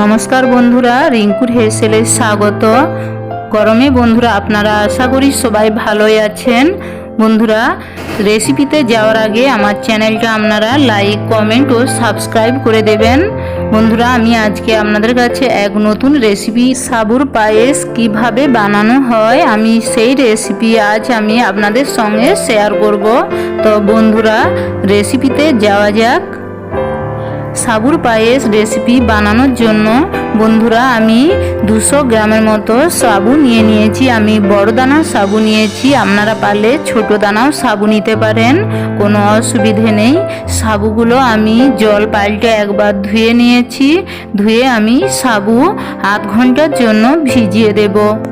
নমস্কার বন্ধুরা, রিঙ্কুর হেসেলে স্বাগত। গরমে বন্ধুরা, আপনারা আশা করি সবাই ভালোই আছেন। বন্ধুরা রেসিপিতে যাওয়ার আগে আমার চ্যানেলটা আপনারা লাইক কমেন্ট ও সাবস্ক্রাইব করে দেবেন। বন্ধুরা, আমি আজকে আপনাদের কাছে এক নতুন রেসিপি সাবুর পায়েস কীভাবে বানানো হয়, আমি সেই রেসিপি আজ আমি আপনাদের সঙ্গে শেয়ার করব। তো বন্ধুরা রেসিপিতে যাওয়া যাক। সাবুর পায়েস রেসিপি বানানোর জন্য বন্ধুরা আমি দুশো গ্রামের মতো সাবু নিয়ে নিয়েছি। আমি বড় দানার সাবু নিয়েছি। আপনারা পারলে ছোট দানাও সাবু নিতে পারেন। কোনো অসুবিধে নেই। সাবুগুলো আমি জল পাল্টে একবার ধুয়ে নিয়েছি। ধুয়ে আমি সাবু আধ ঘণ্টার জন্য ভিজিয়ে দেবো।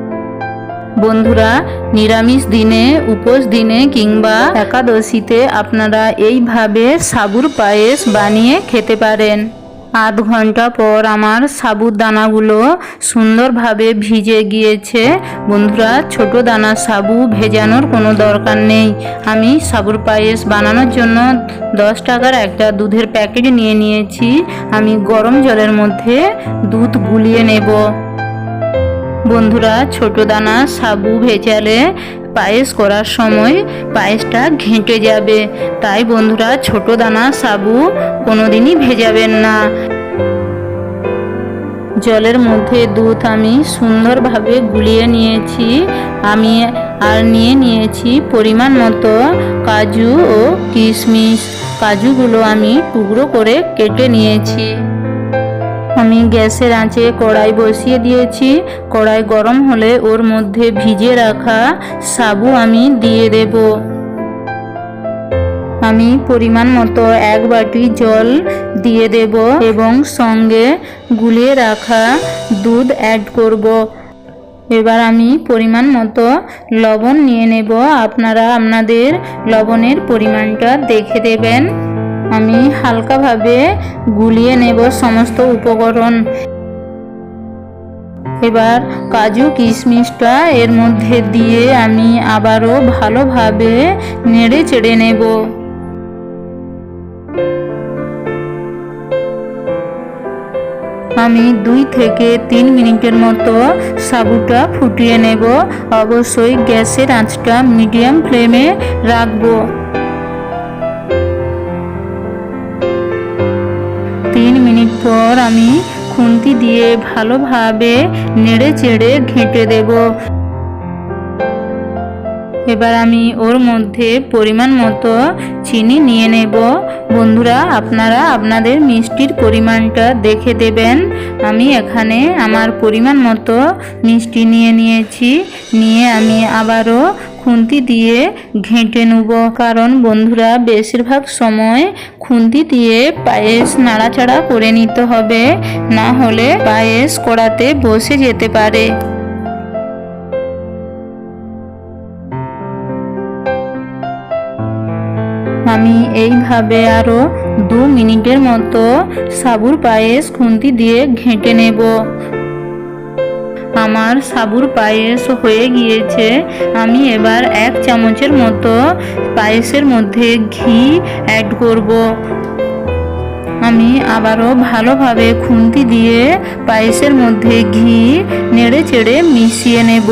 বন্ধুরা, নিরামিষ দিনে, উপোস দিনে কিংবা একাদশীতে আপনারা এইভাবে সাবুর পায়েস বানিয়ে খেতে পারেন। আধ ঘণ্টা পর আমার সাবুর দানাগুলো সুন্দরভাবে ভিজে গিয়েছে। বন্ধুরা, ছোট দানা সাবু ভেজানোর কোনো দরকার নেই। আমি সাবুর পায়েস বানানোর জন্য দশ টাকার একটা দুধের প্যাকেট নিয়ে নিয়েছি। আমি গরম জলের মধ্যে দুধ গুলিয়ে নেব। বন্ধুরা, ছোট দানা সাবু ভেজালে পায়েস করার সময় পায়েসটা ঘেঁটে যাবে। তাই বন্ধুরা, ছোট দানা সাবু কোনোদিনই ভেজাবেন না। জলের মধ্যে দুধ আমি সুন্দরভাবে গুলিয়ে নিয়েছি। আমি আর নিয়ে নিয়েছি পরিমাণ মতো কাজু ও কিশমিশ। কাজুগুলো আমি টুকরো করে কেটে নিয়েছি। আমি গ্যাসের আঁচে কড়াই বসিয়ে দিয়েছি। কড়াই গরম হলে ওর মধ্যে ভিজে রাখা সাবু আমি দিয়ে দেব। আমি পরিমাণ মতো এক বাটি জল দিয়ে দেব এবং সঙ্গে গুলিয়ে রাখা দুধ অ্যাড করব। এবার আমি পরিমাণ মতো লবণ নিয়ে নেব। আপনারা আপনাদের লবণের পরিমাণটা দেখে দেবেন। আমি হালকাভাবে গুলিয়ে নেব সমস্ত উপকরণ। এবার কাজু কিশমিশটা এর মধ্যে দিয়ে আমি আবারও ভালোভাবে নেড়ে চেড়ে নেব। আমি দুই থেকে তিন মিনিটের মতো সাবুটা ফুটিয়ে নেব। অবশ্যই গ্যাসের আঁচটা মিডিয়াম ফ্লেমে রাখব। তিন মিনিট পর আমি খুন্তি দিয়ে ভালোভাবে নেড়ে চেড়ে ঘেঁটে দেব। এবার আমি ওর মধ্যে পরিমাণ মতো চিনি নিয়ে নেব। বন্ধুরা, আপনারা আপনাদের মিষ্টির পরিমাণটা দেখে দেবেন। আমি এখানে আমার পরিমাণ মতো মিষ্টি নিয়ে নিয়েছি। নিয়ে আমি আবারও খুন্তি দিয়ে ঘেঁটে নেব। কারণ বন্ধুরা, বেশিরভাগ সময় খুন্তি দিয়ে পায়েস নাড়াচাড়া করে নিতে হবে। না হলে পায়েস কড়াতে বসে যেতে পারে। আমি এইভাবে আরও দু মিনিটের মতো সাবুর পায়েস খুন্তি দিয়ে ঘেঁটে নেব। আমার সাবুর পায়েস হয়ে গিয়েছে। আমি এবার এক চামচের মতো পায়েসের মধ্যে ঘি অ্যাড করব। আমি আবারও ভালোভাবে খুন্তি দিয়ে পায়েসের মধ্যে ঘি নেড়ে চেড়ে মিশিয়ে নেব।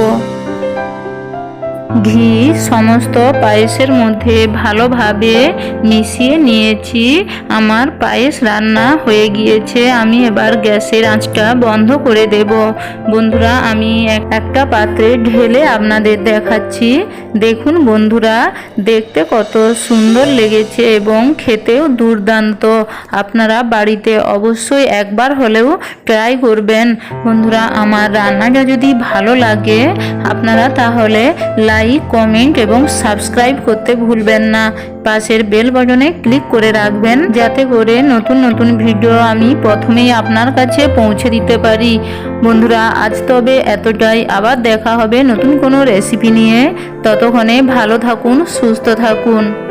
ঘি সমস্ত পায়েসের মধ্যে ভালোভাবে মিশিয়ে নিয়েছি। আমার পায়েস রান্না হয়ে গিয়েছে। আমি এবার গ্যাসের আঁচটা বন্ধ করে দেব। বন্ধুরা, আমি একটা পাত্রে ঢেলে আপনাদের দেখাচ্ছি। দেখুন বন্ধুরা, দেখতে কত সুন্দর লেগেছে এবং খেতেও দুর্দান্ত। আপনারা বাড়িতে অবশ্যই একবার হলেও ট্রাই করবেন। বন্ধুরা, আমার রান্নাটা যদি ভালো লাগে, আপনারা তাহলে লাইক কমেন্ট এবং সাবস্ক্রাইব করতে ভুলবেন না। পাশের বেল বাটনে ক্লিক করে রাখবেন যাতে করে নতুন নতুন ভিডিও আমি প্রথমেই আপনার কাছে পৌঁছে দিতে পারি। বন্ধুরা, আজ তবে এতটাই। আবার দেখা হবে নতুন কোনো রেসিপি নিয়ে। ততক্ষণে ভালো থাকুন, সুস্থ থাকুন।